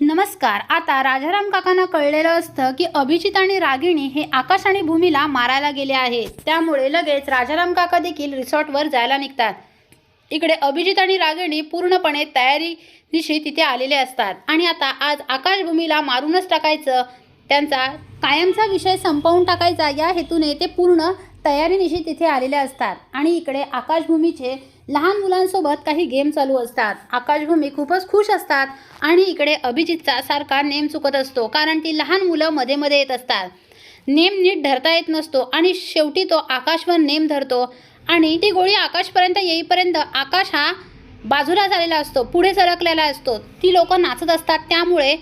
नमस्कार. आता राजाराम काकांना कळलेलं असतं की अभिजित आणि रागिणी हे आकाश आणि भूमीला मारायला गेले आहेत. त्यामुळे लगेच राजाराम काका देखील रिसॉर्टवर जायला निघतात. इकडे अभिजित आणि रागिणी पूर्णपणे तयारीनिशी तिथे आलेले असतात. आणि आता आज आकाश भूमीला मारूनच टाकायचं त्यांचा कायमचा विषय संपवून टाकायचा या हेतूने ते पूर्ण तयारीनिशी तिथे आलेले असतात. आणि इकडे आकाशभूमीचे लहान मुलांसोबत काही गेम चालू असतात. आकाशभूमी खूपच खुश असतात आणि इकडे अभिजितचा सारखा नेम चुकत असतो कारण ती लहान मुलं मध्ये मध्ये येत असतात. नेम नीट धरता येत नसतो आणि शेवटी तो आकाशवर नेम धरतो आणि ती गोळी आकाशपर्यंत येईपर्यंत आकाश हा बाजूला झालेला असतो पुढे सरकलेला असतो. ती लोक नाचत असतात त्यामुळे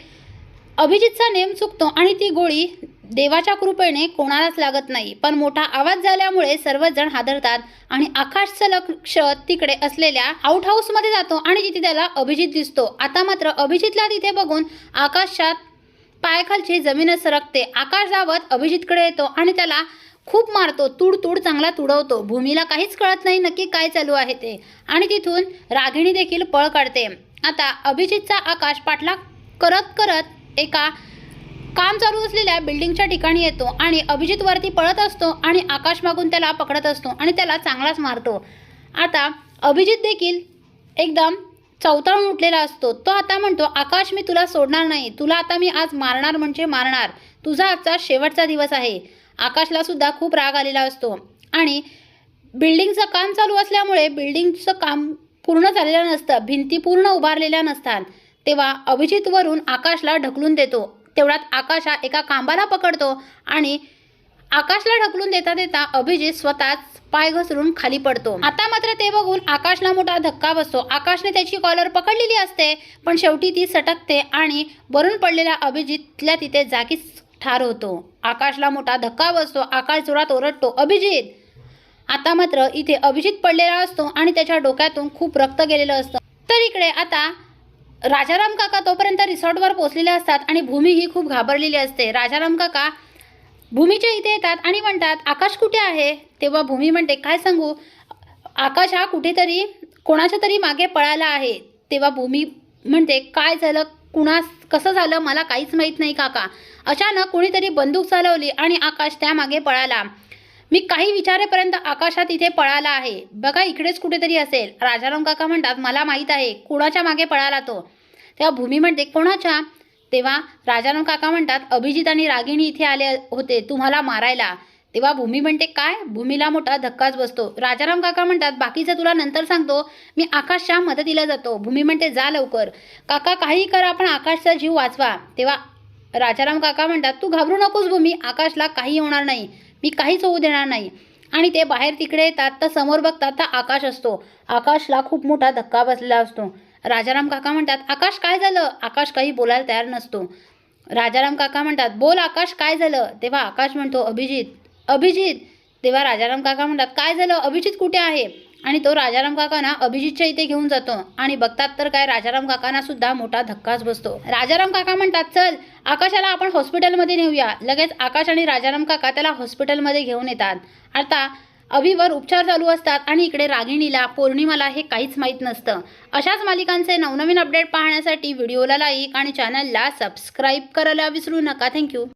अभिजितचा नेम चुकतो आणि ती गोळी देवाच्या कृपेने कोणालाच लागत नाही. पण मोठा आवाज झाल्यामुळे सर्वजण हादरतात आणि आकाशचं लक्ष तिकडे असलेल्या आउट हाऊसमध्ये जातो आणि तिथे त्याला अभिजित दिसतो. आता मात्र अभिजितला तिथे बघून आकाशात पायखालची जमीनच सरकते. आकाश धावत अभिजितकडे येतो आणि त्याला खूप मारतो. तूड तूड चांगला तुडवतो. भूमीला काहीच कळत नाही नक्की काय चालू आहे ते. आणि तिथून रागिणी देखील पळ काढते. आता अभिजितचा आकाश पाठलाग करत करत एका काम चालू असलेल्या बिल्डिंगच्या ठिकाणी येतो आणि अभिजित वरती पळत असतो आणि आकाश मागून त्याला पकडत असतो आणि त्याला चांगलाच मारतो. आता अभिजित देखील एकदम चौताळून उठलेला असतो. तो आता म्हणतो आकाश मी तुला सोडणार नाही. तुला आता मी आज मारणार म्हणजे मारणार. तुझा आजचा शेवटचा दिवस आहे. आकाशला सुद्धा खूप राग आलेला असतो. आणि बिल्डिंगचं काम चालू असल्यामुळे बिल्डिंगचं काम पूर्ण झालेलं नसतं. भिंती पूर्ण उभारलेल्या नसतात. तेव्हा अभिजित वरून आकाशला ढकलून देतो. तेवढ्यात आकाश हा एका खांबाला पकडतो आणि आकाशला ढकलून देता देता अभिजित स्वतःच पाय घसरून खाली पडतो. आता मात्र ते बघून आकाशला मोठा धक्का बसतो. आकाशने त्याची कॉलर पकडलेली असते पण शेवटी ती सटकते आणि वरून पडलेल्या अभिजितल्या तिथे जागीच ठार होतो. आकाशला मोठा धक्का बसतो. आकाश जोरात ओरडतो अभिजित! आता मात्र इथे अभिजित पडलेला असतो आणि त्याच्या डोक्यातून खूप रक्त गेलेलं असतं. तर इकडे आता राजाराम काका तोपर्यंत रिसॉर्टवर पोचलेले असतात आणि भूमी ही खूप घाबरलेली असते. राजाराम काका भूमीच्या इथे येतात आणि म्हणतात आकाश कुठे आहे? तेव्हा भूमी म्हणते काय सांगू? आकाश हा कुठेतरी कोणाच्या तरी मागे पळाला आहे. तेव्हा भूमी म्हणते काय झालं? कुणास कसं झालं? मला काहीच माहीत नाही काका. अचानक कोणीतरी बंदूक चालवली आणि आकाश त्यामागे पळाला. मी काही विचारेपर्यंत आकाशात इथे पळाला आहे. बघा इकडेच कुठेतरी असेल. राजाराम काका म्हणतात मला माहीत आहे कुणाच्या मागे पळाला तो? तेव्हा भूमी म्हणते कोणाच्या? तेव्हा राजाराम काका म्हणतात अभिजित आणि रागिणी इथे आले होते तुम्हाला मारायला. तेव्हा भूमी म्हणते काय? भूमीला मोठा धक्काच बसतो. राजाराम काका म्हणतात बाकीचं तुला नंतर सांगतो. मी आकाशच्या मदतीला जातो. भूमी म्हणते जा लवकर. काका काही करा पण आकाशचा जीव वाचवा. तेव्हा राजाराम काका म्हणतात तू घाबरू नकोस भूमी. आकाशला काही होणार नाही. मी काहीच होऊ देणार नाही. आणि ते बाहेर तिकडे येतात तर समोर बघतात तर आकाश असतो. आकाशला खूप मोठा धक्का बसलेला असतो. राजाराम काका म्हणतात आकाश काय झालं? आकाश काही बोलायला तयार नसतो. राजाराम काका म्हणतात बोल आकाश काय झालं? तेव्हा आकाश म्हणतो अभिजित अभिजित. तेव्हा राजाराम काका म्हणतात काय झालं? अभिजित कुठे आहे? आणि तो राजाराम काकांना अभिजितच्या इथे घेऊन जातो. आणि बघतात तर काय राजाराम काकांना सुद्धा मोठा धक्काच बसतो. राजाराम काका म्हणतात चल आकाशाला आपण हॉस्पिटलमध्ये नेऊया. लगेच आकाश आणि राजाराम काका त्याला हॉस्पिटलमध्ये घेऊन येतात. आता अभिवर उपचार चालू असतात आणि इकडे रागिणीला पौर्णिमाला हे काहीच माहीत नसतं. अशाच मालिकांचे नवनवीन अपडेट पाहण्यासाठी व्हिडिओला लाईक आणि चॅनलला सबस्क्राईब करायला विसरू नका. थँक्यू